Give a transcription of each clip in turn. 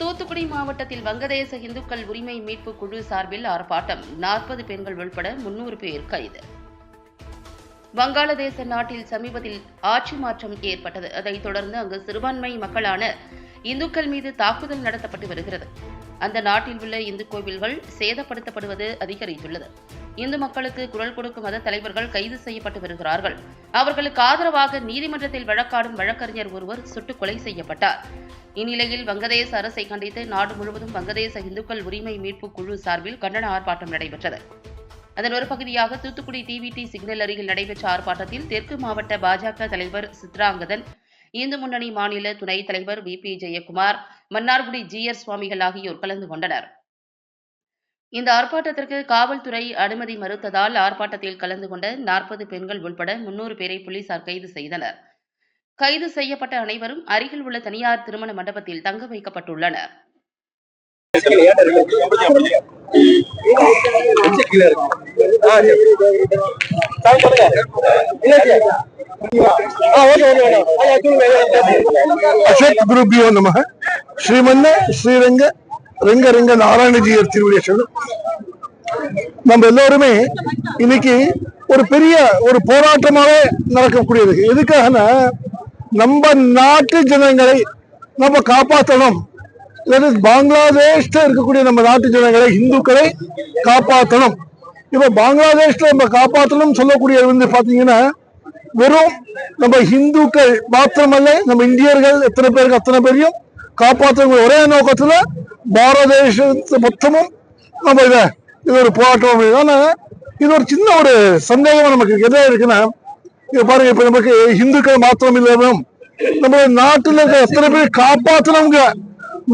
தூத்துக்குடி மாவட்டத்தில் வங்கதேச இந்துக்கள் உரிமை மீட்பு குழு சார்பில் ஆர்ப்பாட்டம். நாற்பது பெண்கள் உள்பட முன்னூறு பேர் கைது. வங்காளதேச நாட்டில் சமீபத்தில் ஆட்சி மாற்றம் ஏற்பட்டது. அதைத் தொடர்ந்து அங்கு சிறுபான்மை மக்களான இந்துக்கள் மீது தாக்குதல் நடத்தப்பட்டு வருகிறது. அந்த நாட்டில் உள்ள இந்து கோவில்கள் சேதப்படுத்தப்படுவது அதிகரித்துள்ளது. இந்து மக்களுக்கு குரல் கொடுக்கும் மத தலைவர்கள் கைது செய்யப்பட்டு வருகிறார்கள். அவர்களுக்கு ஆதரவாக நீதிமன்றத்தில் வழக்காடும் வழக்கறிஞர் ஒருவர் சுட்டுக் கொலை செய்யப்பட்டார். இந்நிலையில் வங்கதேச அரசை கண்டித்து நாடு முழுவதும் வங்கதேச இந்துக்கள் உரிமை மீட்பு குழு சார்பில் கண்டன ஆர்ப்பாட்டம் நடைபெற்றது. அதன் ஒரு பகுதியாக தூத்துக்குடி டிவிடி சிக்னல் அருகில் நடைபெற்ற ஆர்ப்பாட்டத்தில் தெற்கு மாவட்ட பாஜக தலைவர் சித்ராங்கதன் இந்து முன்னணி மாநில துணைத் தலைவர் V. P. Jayakumar Mannargudi G. R சுவாமிகள் ஆகியோர் கலந்து கொண்டனர். இந்த ஆர்ப்பாட்டத்திற்கு காவல்துறை அனுமதி மறுத்ததால் ஆர்ப்பாட்டத்தில் கலந்து கொண்ட நாற்பது பெண்கள் உள்பட முன்னூறு பேரை போலீசார் கைது செய்தனர். கைது செய்யப்பட்ட அனைவரும் அருகில் உள்ள தனியார் திருமண மண்டபத்தில் தங்க வைக்கப்பட்டுள்ளனர். அசோக் குருபியோ நம ஸ்ரீமன்ன ஸ்ரீரங்க ரெங்க ரெங்க நாராயணஜியர் திருவிழா நம்ம எல்லோருமே இன்னைக்கு ஒரு பெரிய ஒரு போராட்டமாவே நடக்கக்கூடியது. எதுக்காகனா நம்ம நாட்டு ஜனங்களை நம்ம காப்பாற்றணும் பங்களாதேஷ்ல இருக்கக்கூடிய நம்ம நாட்டு ஜனங்களை இந்துக்களை காப்பாற்றணும் இப்ப பங்களாதேஷ்ல நம்ம காப்பாற்றணும் சொல்லக்கூடிய வந்து பாத்தீங்கன்னா வெறும் நம்ம ஹிந்துக்கள் மாத்திரமல்ல நம்ம இந்தியர்கள் எத்தனை பேருக்கு அத்தனை பேரையும் காப்பாற்றக்கூடிய ஒரே நோக்கத்துல பாரத தேசத்து மொத்தமும் நம்ம இதை இது ஒரு போராட்டம் அப்படின்னு. இது ஒரு சின்ன ஒரு சந்தேகம் நமக்கு எதா இருக்குன்னா இது பாருங்க இப்ப நமக்கு இந்துக்கள் மாத்திரம் இல்லாமல் நம்ம நாட்டுல இருக்க எத்தனை பேர் காப்பாற்றணுங்க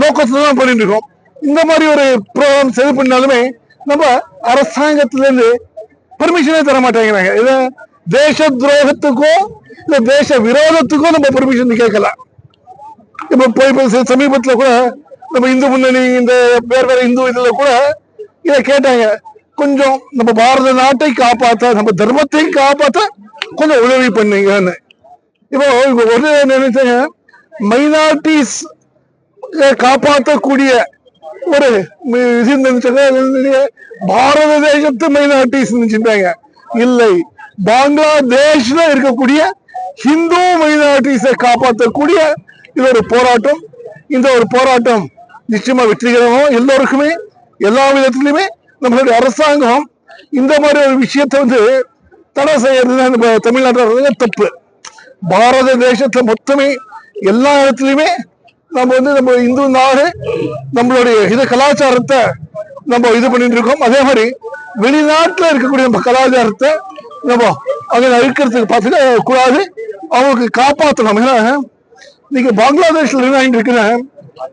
நோக்கத்துல தான் பண்ணிட்டு இருக்கோம் இந்த மாதிரி ஒரு ப்ரோக்ராம் சரி பண்ணாலுமே நம்ம அரசாங்கத்துல இருந்து பெர்மிஷனே தர மாட்டேங்கிறாங்க இதை தேச துரோகத்துக்கும் இந்த தேச விரோதத்துக்கும் நம்ம பெர்மிஷன் கேட்கலாம். இப்ப போய் இப்ப சமீபத்துல கூட நம்ம இந்து முன்னணி இந்த வேறு வேற இந்து இதுல கூட இதை கேட்டாங்க. கொஞ்சம் நம்ம பாரத நாட்டை காப்பாத்த நம்ம தர்மத்தை காப்பாத்த கொஞ்சம் உதவி பண்ணுங்கன்னு. இப்போ இப்ப ஒரு நினைச்சேங்க? மைனாரிட்டிஸ் காப்பாற்றக்கூடிய ஒரு இது நினைச்சாங்க? பாரத தேசத்து மைனாரிட்டிஸ் நினைச்சிட்டாங்க. இல்லை பங்களாதேஷ்ல இருக்கக்கூடிய ஹிந்து மைனாரிட்டிஸை காப்பாற்றக்கூடிய இது ஒரு போராட்டம். இந்த ஒரு போராட்டம் நிச்சயமா வெற்றிகரமாக எல்லோருக்குமே எல்லா விதத்திலுமே நம்மளுடைய அரசாங்கம் இந்த மாதிரி ஒரு விஷயத்தை வந்து தடை செய்யறது தான் நம்ம தமிழ்நாட்டில் தப்பு. பாரத தேசத்தை மொத்தமே எல்லா இடத்துலையுமே நம்ம வந்து நம்ம இந்து நாடு நம்மளுடைய இது கலாச்சாரத்தை நம்ம இது பண்ணிட்டு இருக்கோம். அதே மாதிரி வெளிநாட்டில் இருக்கக்கூடிய நம்ம கலாச்சாரத்தை நம்ம அதை அழிக்கிறதுக்கு பார்த்துட்டு கூடாது. அவங்களுக்கு காப்பாற்றணும் ஏன்னா இன்னைக்கு பங்களாதேஷ்ல என்ன ஆகிட்டு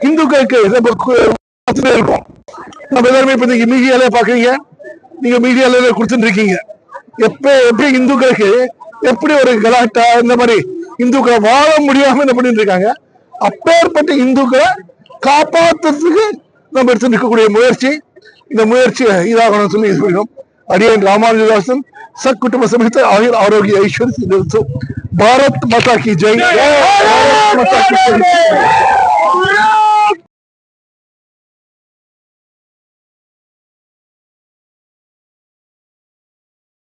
இந்துக்களுக்கு நம்ம பார்த்துட்டே இருக்கோம். நம்ம எல்லாருமே இப்போ நீங்க மீடியால பாக்குறீங்க நீங்க மீடியால கொடுத்துட்டு இருக்கீங்க. எப்ப எப்படி இந்துக்களுக்கு எப்படி ஒரு கலாட்டா இந்த மாதிரி இந்துக்களை வாழ முடியாம என்ன பண்ணிட்டு இருக்காங்க? அப்பேற்பட்ட இந்துக்களை காப்பாற்றுறதுக்கு நம்ம எடுத்துட்டு இருக்கக்கூடிய முயற்சி. இந்த முயற்சி இதாகணும்னு சொல்லி சொல்லிடும் అడియన్ రామానుజదాసన్ సత్కుటుంబ సమేత ఆయుర్ ఆరోగ్య ఐశ్వర్య భారత్ మతాకి జై. భారత్ మతాకి జై.